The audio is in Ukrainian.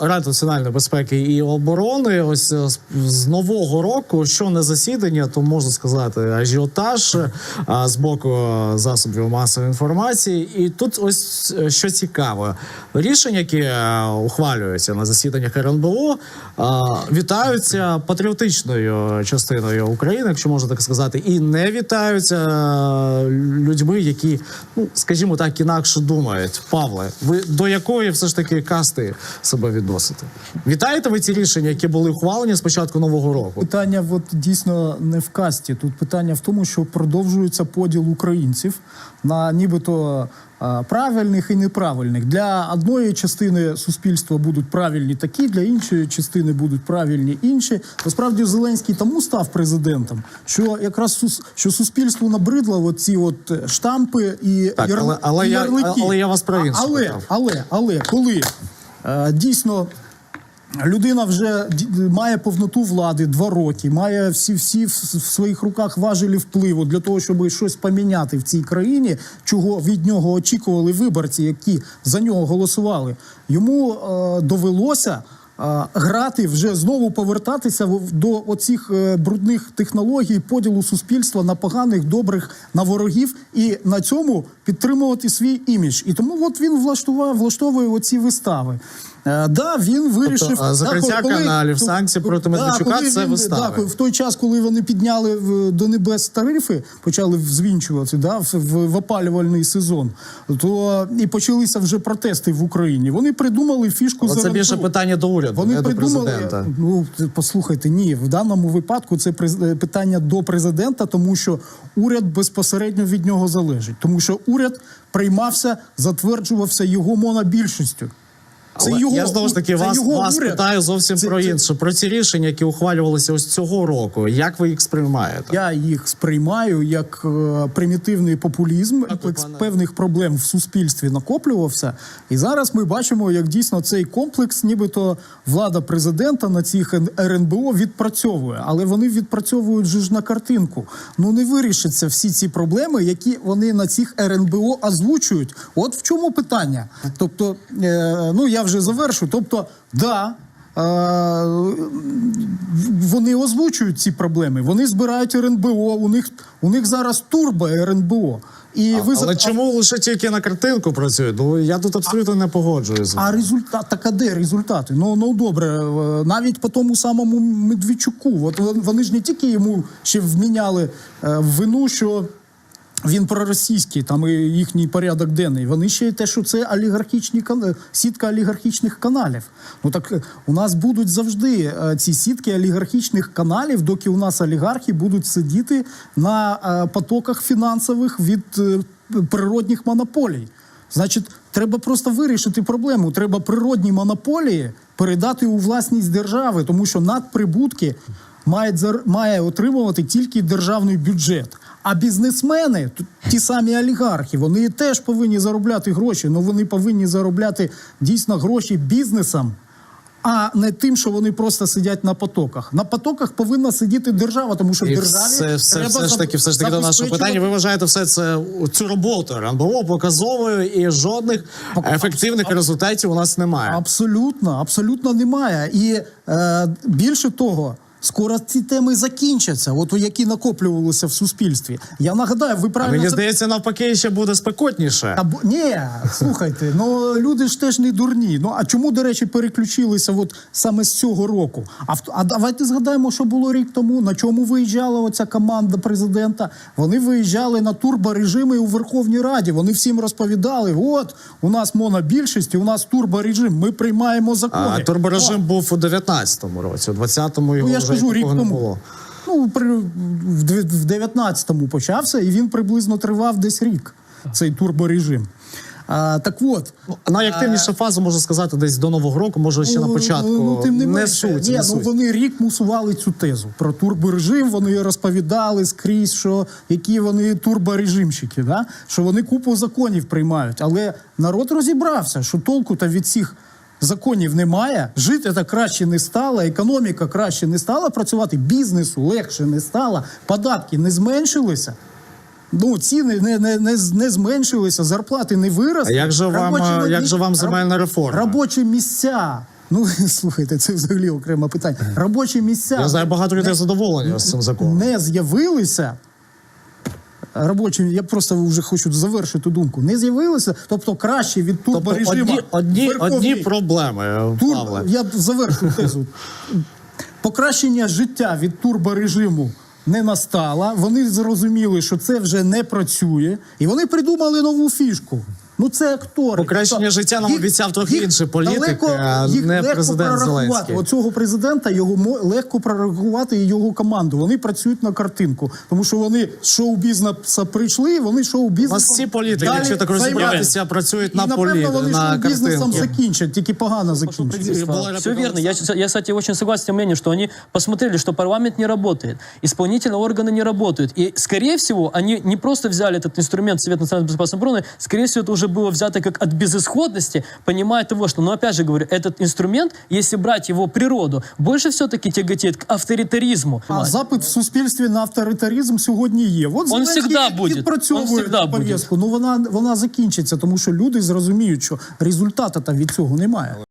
Ради національної безпеки і оборони, ось е, з- нового року, що не засідання, то можна сказати ажіотаж е, з боку е, засобів масової інформації. І тут ось що цікаво, рішення, які ухвалюються на засіданнях РНБО, вітаються патріотичною частиною України, якщо можна так сказати, і не вітаються людьми, які, ну скажімо так, інакше думають. Павле, ви до якої все ж таки касти себе відносите? Вітаєте ви ці рішення, які були ухвалені з початку нового року? Питання от дійсно не в касті. Тут питання в тому, що продовжується поділ українців на нібито правильних і неправильних. Для одної частини суспільства будуть правильні такі, для іншої частини будуть правильні інші. Насправді Зеленський тому став президентом, що якраз що суспільству набридло оці от штампи і Так, але- але і я- але я вас інше але, але, але коли е, дійсно людина вже має повноту влади два роки, має всі всі в в своїх руках важелі впливу для того, щоб щось поміняти в цій країні, чого від нього очікували виборці, які за нього голосували. Йому е, довелося. Грати вже знову повертатися до оцих е, брудних технологій поділу суспільства на поганих, добрих, на ворогів, і на цьому підтримувати свій імідж. І тому от він влаштував влаштовує оці вистави. Е, да, він вирішив Тобто, закриття коли- каналів, санкції проти Медведчука коли це вистави. Да, в той час, коли вони підняли в- до небес тарифи, почали взвінчувати да, в, в, в опалювальний сезон, то і почалися вже протести в Україні. Вони придумали фішку Але це більше питання до уряду, Вони не до придумали, президента. ну послухайте, ні, в даному випадку це е, питання до президента, тому що уряд безпосередньо від нього залежить, тому що уряд приймався, затверджувався його монобільшістю. Це Але його я знову ж таки це вас, його вас уряд. питаю зовсім Це- про це- Про ці рішення, які ухвалювалися ось цього року. Як ви їх сприймаєте? Я їх сприймаю як е, примітивний популізм, комплекс пане. певних проблем в суспільстві накоплювався. І зараз ми бачимо, як дійсно цей комплекс, нібито влада президента на цих РНБО відпрацьовує, але вони відпрацьовують же ж на картинку. Ну не вирішаться всі ці проблеми, які вони на цих РНБО озвучують. От в чому питання. Тобто, е, ну я вже завершу. Тобто, да. е, вони озвучують ці проблеми. Вони збирають РНБО. У них у них зараз турбо РНБО. І ви Але чому лише тільки на картинку працюють? Ну я тут абсолютно не погоджуюся. а результат так а де результати? Ну ну добре, е, навіть по тому самому Медведчуку. От вони ж не тільки йому ще вміняли е, вину, що. Він проросійський, там і їхній порядок денний. Вони ще й те, що це олігархічні кан- сітка олігархічних каналів. Ну так е, у нас будуть завжди е, ці сітки олігархічних каналів, доки у нас олігархи будуть сидіти на е, потоках фінансових від е, природних монополій. Значить, треба просто вирішити проблему. Треба природні монополії передати у власність держави, тому що надприбутки мають має отримувати тільки державний бюджет. А бізнесмени, ті самі олігархи, вони теж повинні заробляти гроші. але вони повинні заробляти дійсно гроші бізнесом, а не тим, що вони просто сидять на потоках. На потоках повинна сидіти держава, тому що І державі все, все, треба все ж таки, все ж таки до нашого питання. Ви вважаєте все це цю роботу РНБО показовою і жодних ефективних результатів у нас немає. Абсолютно, абсолютно немає. І е, більше того. Скоро ці теми закінчаться, от які накоплювалися в суспільстві. Я нагадаю, ви А правильно мені здається, навпаки, ще буде спекотніше. Або ні, слухайте, ну люди ж теж не дурні. Ну а чому, до речі, переключилися от саме з цього року? А а давайте згадаємо, що було рік тому. На чому виїжджала оця команда президента? Вони виїжджали на турборежими у Верховній Раді. Вони всім розповідали: от у нас монобільшість, і у нас турборежим. Ми приймаємо закони. А турборежим був у 19-му році, у 20-му його Ну, вже кажу, рік тому. було. Ну, при, в дві- 19-му почався, і він приблизно тривав десь рік, цей турборежим. А, так от, Найактивніша фаза, можна сказати, десь до Нового року, може ще на Ну, початку. Ну, тим не не менше. суть, Ні, не ну, вони рік мусували цю тезу про турборежим. Вони розповідали скрізь, що які вони турборежимщики, да? що вони купу законів приймають. Але народ розібрався, що толку та від цих законів немає. Жити так краще не стало, економіка краще не стала працювати, бізнесу легше не стало, податки не зменшилися. Ну, ціни не, не, не, не зменшилися, зарплати не виросли. А як же вам, Робочі як же вам земельна реформа? Робочі місця Ну слухайте, це взагалі окреме питання. Робочі місця Я знаю багато людей задоволені з цим законом. не з'явилися. Робочі, я просто вже хочу завершити думку. Не з'явилися, тобто краще від Тобто турборежиму. одні, одні, одні проблеми, Тур... Павле. Я завершу тезу. Покращення життя від турборежиму не настало. Вони зрозуміли, що це вже не працює, і вони придумали нову фішку. Ну це актори. Покращення Тобто життя нам обіцяв трохи інший політик, а їх не легко президент прорахувати. Зеленський. Оцього президента його мо- легко прорахувати і його команду. Вони працюють на картинку, тому що вони з шоу-бізнесу прийшли, вони шоу-бізнесом У нас всі політики, далі якщо так розібратися, займаються. працюють І, на напевно, полі, вони на шоу-бізнесом картинки. закінчать, тільки погано закінчать. Была Все верно. Я, я, кстати, очень согласен с тем мнением, что они посмотрели, что парламент не работает, исполнительные органы не работают. И, скорее всего, они не просто взяли этот инструмент Совет национальной безопасности и обороны, скорее всего, это уже было взято как от безысходности, понимая того, что, ну, опять же говорю, этот инструмент, если брать его природу, больше все-таки тяготеет к авторитаризму. А запит в суспільстві на авторитаризм сьогодні є. От Зеленський всегда від- буде. відпрацьовує Он всегда цю буде. повістку. Ну вона вона закінчиться, тому що люди зрозуміють, що результату там від цього немає.